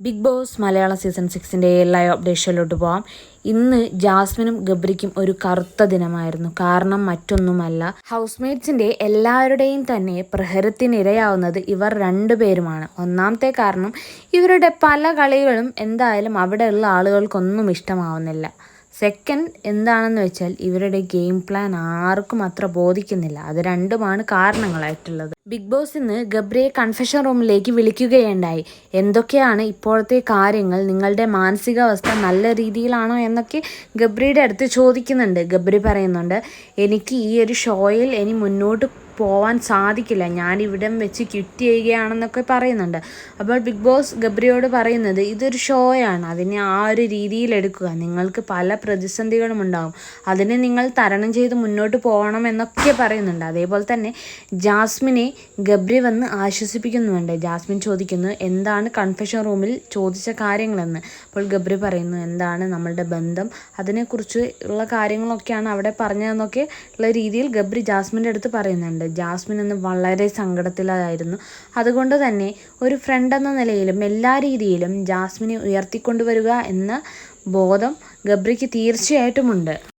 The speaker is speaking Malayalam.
ബിഗ് ബോസ് മലയാളം സീസൺ സിക്സിന്റെ എല്ലാ അപ്ഡേഷനിലോട്ട് പോവാം. ഇന്ന് ജാസ്മിനും ഗബ്രിക്കും ഒരു കറുത്ത ദിനമായിരുന്നു. കാരണം മറ്റൊന്നുമല്ല ഹൗസ്മേറ്റ്സിന്റെ എല്ലാവരുടെയും തന്നെ പ്രഹരത്തിനിരയാവുന്നത് ഇവർ രണ്ടുപേരുമാണ്. ഒന്നാമത്തെ കാരണം ഇവരുടെ പല കളികളും എന്തായാലും അവിടെയുള്ള ആളുകൾക്കൊന്നും ഇഷ്ടമാവുന്നില്ല. സെക്കൻഡ് എന്താണെന്ന് വെച്ചാൽ ഇവരുടെ ഗെയിം പ്ലാൻ ആർക്കും അത്ര ബോധിക്കുന്നില്ല. അത് രണ്ടുമാണ് കാരണങ്ങളായിട്ടുള്ളത്. ബിഗ് ബോസ് ഇന്ന് ഗബ്രിയെ കൺഫെഷൻ റൂമിലേക്ക് വിളിക്കുകയുണ്ടായി. എന്തൊക്കെയാണ് ഇപ്പോഴത്തെ കാര്യങ്ങൾ? നിങ്ങളുടെ മാനസികാവസ്ഥ നല്ല രീതിയിലാണോ എന്നൊക്കെ ഗബ്രിയുടെ അടുത്ത് ചോദിക്കുന്നുണ്ട്. ഗബ്രി പറയുന്നുണ്ട് എനിക്ക് ഈ ഒരു ഷോയിൽ ഇനി മുന്നോട്ട് പോവാൻ സാധിക്കില്ല. ഞാൻ ഇവിടം വെച്ച് ക്വിറ്റ് ചെയ്യുകയാണെന്നൊക്കെ പറയുന്നുണ്ട്. അപ്പോൾ ബിഗ് ബോസ് ഗബ്രിയോട് പറയുന്നത് ഇതൊരു ഷോയാണ്. അതിനെ ആ ഒരു രീതിയിൽ എടുക്കുക. നിങ്ങൾക്ക് പല പ്രതിസന്ധികളും ഉണ്ടാകും അതിനെ നിങ്ങൾ തരണം ചെയ്ത് മുന്നോട്ട് പോകണം എന്നൊക്കെ പറയുന്നുണ്ട്. അതേപോലെ തന്നെ ജാസ്മിനെ ഗബ്രി വന്ന് ആശ്വസിപ്പിക്കുന്നുണ്ട് ജാസ്മിൻ ചോദിക്കുന്നു എന്താണ് കൺഫെഷൻ റൂമിൽ ചോദിച്ച കാര്യങ്ങളെന്ന്? അപ്പോൾ ഗബ്രി പറയുന്നു എന്താണ് നമ്മളുടെ ബന്ധം? അതിനെക്കുറിച്ച് ഉള്ള കാര്യങ്ങളൊക്കെയാണ് അവിടെ പറഞ്ഞതെന്നൊക്കെ ഉള്ള രീതിയിൽ ഗബ്രി ജാസ്മിന്റെ അടുത്ത് പറയുന്നുണ്ട് ജാസ്മിൻ എന്ന് വളരെ സങ്കടത്തിലായിരുന്നു. അതുകൊണ്ട് തന്നെ ഒരു ഫ്രണ്ട് എന്ന നിലയിലും എല്ലാ രീതിയിലും ജാസ്മിനെ ഉയർത്തിക്കൊണ്ടുവരിക എന്ന ബോധം ഗബ്രിക്ക് തീർച്ചയായിട്ടുമുണ്ട്.